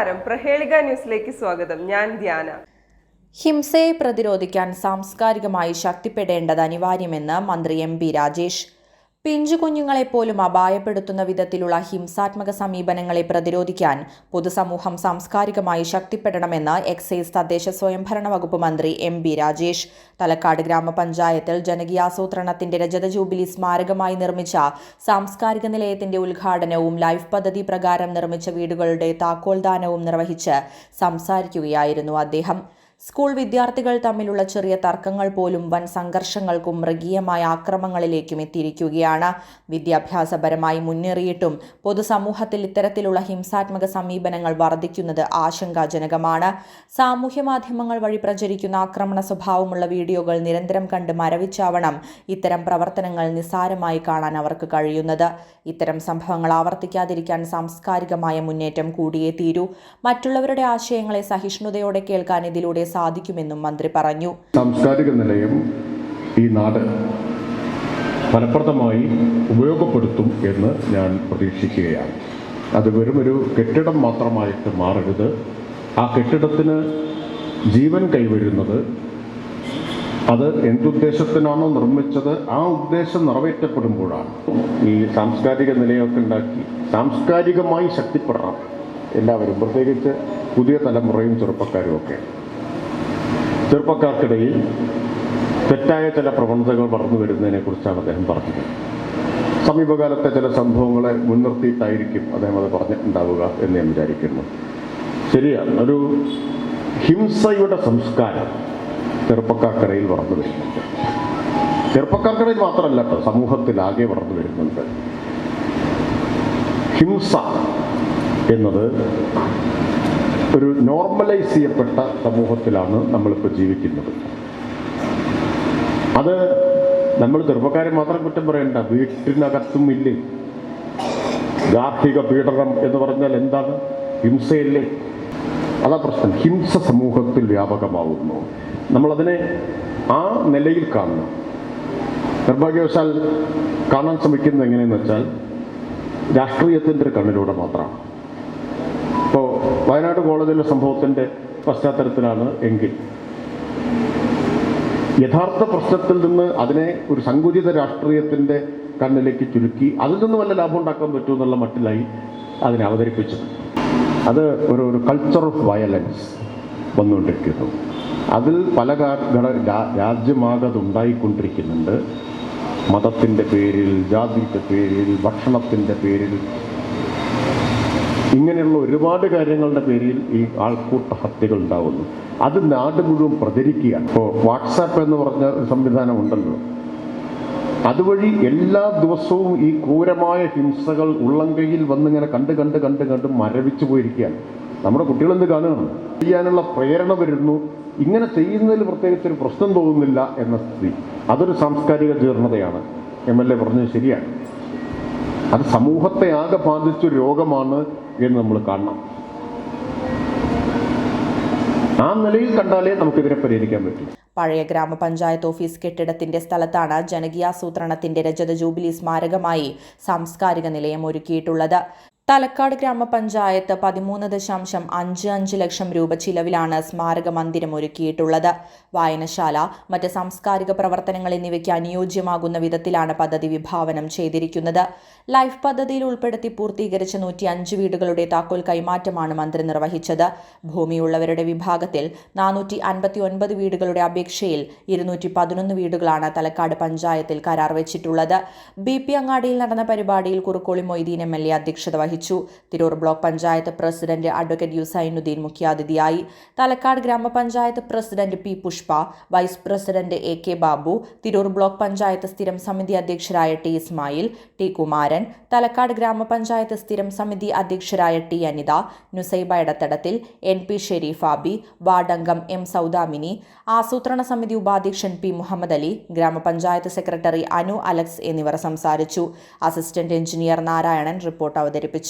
നമസ്കാരം. പ്രഹേളിക ന്യൂസിലേക്ക് സ്വാഗതം. ഞാൻ ധ്യാന. ഹിംസയെ പ്രതിരോധിക്കാൻ സാംസ്കാരികമായി ശക്തിപ്പെടേണ്ടത് അനിവാര്യമെന്ന് മന്ത്രി എം പി രാജേഷ് പിഞ്ചു കുഞ്ഞുങ്ങളെപ്പോലും അപായപ്പെടുത്തുന്ന വിധത്തിലുള്ള ഹിംസാത്മക സമീപനങ്ങളെ പ്രതിരോധിക്കാൻ പൊതുസമൂഹം സാംസ്കാരികമായി ശക്തിപ്പെടണമെന്ന് എക്സൈസ് തദ്ദേശ സ്വയംഭരണ വകുപ്പ് മന്ത്രി എം ബി രാജേഷ്. തലക്കാട് ഗ്രാമപഞ്ചായത്തിൽ ജനകീയാസൂത്രണത്തിന്റെ രജത ജൂബിലി സ്മാരകമായി നിർമ്മിച്ച സാംസ്കാരിക നിലയത്തിന്റെ ഉദ്ഘാടനവും ലൈഫ് പദ്ധതി പ്രകാരം നിർമ്മിച്ച വീടുകളുടെ താക്കോൽദാനവും നിർവഹിച്ച് സംസാരിക്കുകയായിരുന്നു അദ്ദേഹം. സ്കൂൾ വിദ്യാർത്ഥികൾ തമ്മിലുള്ള ചെറിയ തർക്കങ്ങൾ പോലും വൻ സംഘർഷങ്ങൾക്കും മൃഗീയമായ ആക്രമങ്ങളിലേക്കും എത്തിയിരിക്കുകയാണ്. വിദ്യാഭ്യാസപരമായി മുന്നേറിയിട്ടും പൊതുസമൂഹത്തിൽ ഇത്തരത്തിലുള്ള ഹിംസാത്മക സമീപനങ്ങൾ വർദ്ധിക്കുന്നത് ആശങ്കാജനകമാണ്. സാമൂഹ്യ മാധ്യമങ്ങൾ വഴി പ്രചരിക്കുന്ന ആക്രമണ സ്വഭാവമുള്ള വീഡിയോകൾ നിരന്തരം കണ്ട് മരവിച്ചാവണം ഇത്തരം പ്രവർത്തനങ്ങൾ നിസ്സാരമായി കാണാൻ അവർക്ക് കഴിയുന്നത്. ഇത്തരം സംഭവങ്ങൾ ആവർത്തിക്കാതിരിക്കാൻ സാംസ്കാരികമായ മുന്നേറ്റം കൂടിയേ തീരൂ. മറ്റുള്ളവരുടെ ആശയങ്ങളെ സഹിഷ്ണുതയോടെ കേൾക്കാൻ ഇതിലൂടെ സാധിക്കുമെന്നും മന്ത്രി പറഞ്ഞു. സാംസ്കാരിക നിലയം ഈ നാട് ഫലപ്രദമായി ഉപയോഗപ്പെടുത്തും എന്ന് ഞാൻ പ്രതീക്ഷിക്കുകയാണ്. അത് വെറും ഒരു കെട്ടിടം മാത്രമായിട്ട് മാറരുത്. ആ കെട്ടിടത്തിന് ജീവൻ കൈവരുന്നത് അത് എന്തുദ്ദേശത്തിനാണോ നിർമ്മിച്ചത് ആ ഉദ്ദേശം നിറവേറ്റപ്പെടുമ്പോഴാണ്. ഈ സാംസ്കാരിക നിലയമൊക്കെ ഉണ്ടാക്കി സാംസ്കാരികമായി ശക്തിപ്പെടണം. എല്ലാവരും പ്രത്യേകിച്ച് പുതിയ തലമുറയും ചെറുപ്പക്കാരും ഒക്കെ. ചെറുപ്പക്കാർക്കിടയിൽ തെറ്റായ ചില പ്രവണതകൾ വളർന്നു വരുന്നതിനെ കുറിച്ചാണ് അദ്ദേഹം പറഞ്ഞത്. സമീപകാലത്തെ ചില സംഭവങ്ങളെ മുൻനിർത്തിയിട്ടായിരിക്കും അദ്ദേഹം അത് പറഞ്ഞിട്ടുണ്ടാവുക എന്ന് ഞാൻ വിചാരിക്കുന്നു. ശരിയാണ് ഒരു ഹിംസയുടെ സംസ്കാരം ചെറുപ്പക്കാർക്കിടയിൽ വളർന്നു വരുന്നുണ്ട്. ചെറുപ്പക്കാർക്കിടയിൽ മാത്രമല്ല കേട്ടോ സമൂഹത്തിലാകെ വളർന്നു വരുന്നുണ്ട്. ഹിംസ എന്നത് ഒരു നോർമലൈസ് ചെയ്യപ്പെട്ട സമൂഹത്തിലാണ് നമ്മളിപ്പോൾ ജീവിക്കുന്നത്. അത് നമ്മൾ ചെറുപ്പക്കാരെ മാത്രം കുറ്റം പറയണ്ട. വീട്ടിനകത്തും ഇല്ലേ? ഗാർഹിക പീഡനം എന്ന് പറഞ്ഞാൽ എന്താണ്? ഹിംസയല്ലേ? അതാ പ്രശ്നം. ഹിംസ സമൂഹത്തിൽ വ്യാപകമാവുന്നു. നമ്മളതിനെ ആ നിലയിൽ കാണുന്നു നിർഭാഗ്യവശാൽ കാണാൻ ശ്രമിക്കുന്നത് എങ്ങനെയെന്ന് വെച്ചാൽ രാഷ്ട്രീയത്തിന്റെ ഒരു കണ്ണിലൂടെ മാത്രമാണ്. വയനാട് കോളേജിലെ സംഭവത്തിന്റെ പശ്ചാത്തലത്തിലാണ് എങ്കിൽ യഥാർത്ഥ പ്രശ്നത്തിൽ നിന്ന് അതിനെ ഒരു സങ്കുചിത രാഷ്ട്രീയത്തിന്റെ കണ്ണിലേക്ക് ചുരുക്കി അതിൽ നിന്ന് വല്ല ലാഭം ഉണ്ടാക്കാൻ പറ്റൂ എന്നുള്ള മട്ടിലായി അതിനെ അവതരിപ്പിച്ചത്. അത് ഒരു ഒരു കൾച്ചർ ഓഫ് വയലൻസ് വന്നുകൊണ്ടിരിക്കുന്നു. അതിൽ പല രാജ്യമാകതുണ്ടായിക്കൊണ്ടിരിക്കുന്നുണ്ട് മതത്തിന്റെ പേരിൽ ജാതിയുടെ പേരിൽ ഭക്ഷണത്തിന്റെ പേരിൽ ഇങ്ങനെയുള്ള ഒരുപാട് കാര്യങ്ങളുടെ പേരിൽ ഈ ആൾക്കൂട്ട ഹത്യകൾ ഉണ്ടാവുന്നു അത് നാട് മുഴുവൻ പ്രചരിക്കുകയാണ്. ഇപ്പോൾ വാട്സാപ്പ് എന്ന് പറഞ്ഞ സംവിധാനം ഉണ്ടല്ലോ. അതുവഴി എല്ലാ ദിവസവും ഈ ക്രൂരമായ ഹിംസകൾ ഉള്ളംകൈയിൽ വന്നിങ്ങനെ കണ്ട് കണ്ട് കണ്ട് കണ്ട് മരവിച്ചു പോയിരിക്കുകയാണ്. നമ്മുടെ കുട്ടികളെന്ത് കാണുകയാണ്? ചെയ്യാനുള്ള പ്രേരണ വരുന്നു. ഇങ്ങനെ ചെയ്യുന്നതിൽ പ്രത്യേകിച്ച് ഒരു പ്രശ്നം തോന്നുന്നില്ല എന്ന സ്ഥിതി. അതൊരു സാംസ്കാരിക ജീർണതയാണ്. എം എൽ എ പറഞ്ഞത് ശരിയാണ്. അത് സമൂഹത്തെ ആകെ ബാധിച്ച രോഗമാണ് എന്ന് നമ്മൾ കാണണം. ആ നിലയിൽ കണ്ടാലേ നമുക്കിതിനെ പരിഹരിക്കാൻ പറ്റും. പഴയ ഗ്രാമപഞ്ചായത്ത് ഓഫീസ് കെട്ടിടത്തിന്റെ സ്ഥലത്താണ് ജനകീയാസൂത്രണത്തിന്റെ രജത ജൂബിലി സ്മാരകമായി സാംസ്കാരിക നിലയം ഒരുക്കിയിട്ടുള്ളത്. തലക്കാട് ഗ്രാമപഞ്ചായത്ത് പതിമൂന്ന് ദശാംശം അഞ്ച് അഞ്ച് ലക്ഷം രൂപ ചിലവിലാണ് സ്മാരക മന്ദിരം ഒരുക്കിയിട്ടുള്ളത്. വായനശാല മറ്റ് സാംസ്കാരിക പ്രവർത്തനങ്ങൾ എന്നിവയ്ക്ക് അനുയോജ്യമാകുന്ന വിധത്തിലാണ് പദ്ധതി വിഭാവനം ചെയ്തിരിക്കുന്നത്. ലൈഫ് പദ്ധതിയിൽ ഉൾപ്പെടുത്തി പൂർത്തീകരിച്ച നൂറ്റി അഞ്ച് വീടുകളുടെ താക്കോൽ കൈമാറ്റമാണ് മന്ത്രി നിർവഹിച്ചത്. ഭൂമിയുള്ളവരുടെ വിഭാഗത്തിൽ നാനൂറ്റി അൻപത്തി ഒൻപത് വീടുകളുടെ അപേക്ഷയിൽ ഇരുന്നൂറ്റി പതിനൊന്ന് വീടുകളാണ് തലക്കാട് പഞ്ചായത്തിൽ കരാർ വെച്ചിട്ടുള്ളത്. ബി പി അങ്ങാടിയിൽ നടന്ന പരിപാടിയിൽ Kurukkoli Moideen M L A അധ്യക്ഷത വഹിച്ചു. നിർവഹിച്ചു Tirur block panchayat president advocate U Zainuddin മുഖ്യാതിഥിയായി. Thalakkad grama panchayat president P Pushpa vice president A K Babu Tirur block panchayat സ്ഥിരം സമിതി അധ്യക്ഷരായ ടി ഇസ്മായിൽ ടി കുമാരൻ തലക്കാട് ഗ്രാമപഞ്ചായത്ത് സ്ഥിരം സമിതി അധ്യക്ഷരായ T Anitha Nusaiba ഇടത്തടത്തിൽ N P Sherifabi വാർഡംഗം എം സൗദാമിനി ആസൂത്രണ സമിതി ഉപാധ്യക്ഷൻ പി മുഹമ്മദ് അലി ഗ്രാമപഞ്ചായത്ത് സെക്രട്ടറി അനു അലക്സ് എന്നിവർ സംസാരിച്ചു. അസിസ്റ്റന്റ് എഞ്ചിനീയർ നാരായണൻ റിപ്പോർട്ട് അവതരിപ്പിച്ചു.